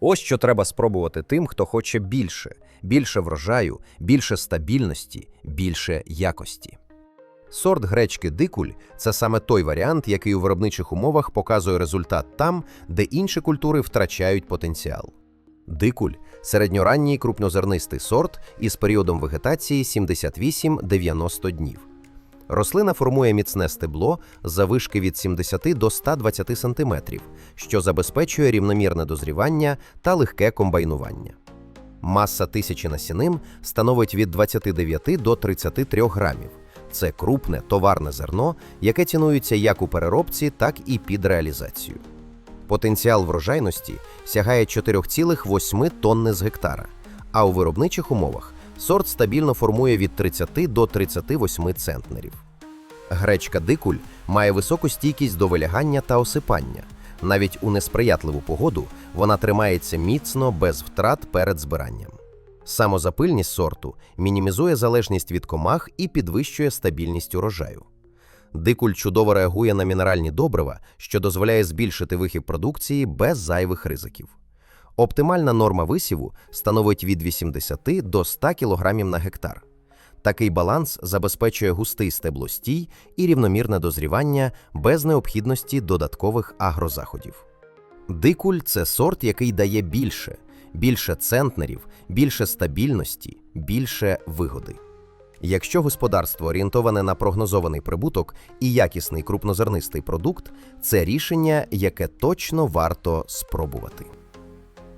Ось що треба спробувати тим, хто хоче більше, більше врожаю, більше стабільності, більше якості. Сорт гречки дикуль це саме той варіант, який у виробничих умовах показує результат там, де інші культури втрачають потенціал. Дикуль середньоранній крупнозернистий сорт із періодом вегетації 78-90 днів. Рослина формує міцне стебло завишки від 70 до 120 см, що забезпечує рівномірне дозрівання та легке комбайнування. Маса тисячі насінин становить від 29 до 33 грамів. Це крупне товарне зерно, яке цінується як у переробці, так і під реалізацію. Потенціал врожайності сягає 4,8 тонни з гектара, а у виробничих умовах сорт стабільно формує від 30 до 38 центнерів. Гречка дикуль має високу стійкість до вилягання та осипання. Навіть у несприятливу погоду вона тримається міцно без втрат перед збиранням. Самозапильність сорту мінімізує залежність від комах і підвищує стабільність урожаю. Дикуль чудово реагує на мінеральні добрива, що дозволяє збільшити вихід продукції без зайвих ризиків. Оптимальна норма висіву становить від 80 до 100 кг на гектар. Такий баланс забезпечує густий стеблостій і рівномірне дозрівання без необхідності додаткових агрозаходів. Дикуль це сорт, який дає більше, більше центнерів, більше стабільності, більше вигоди. Якщо господарство орієнтоване на прогнозований прибуток і якісний крупнозернистий продукт, це рішення, яке точно варто спробувати.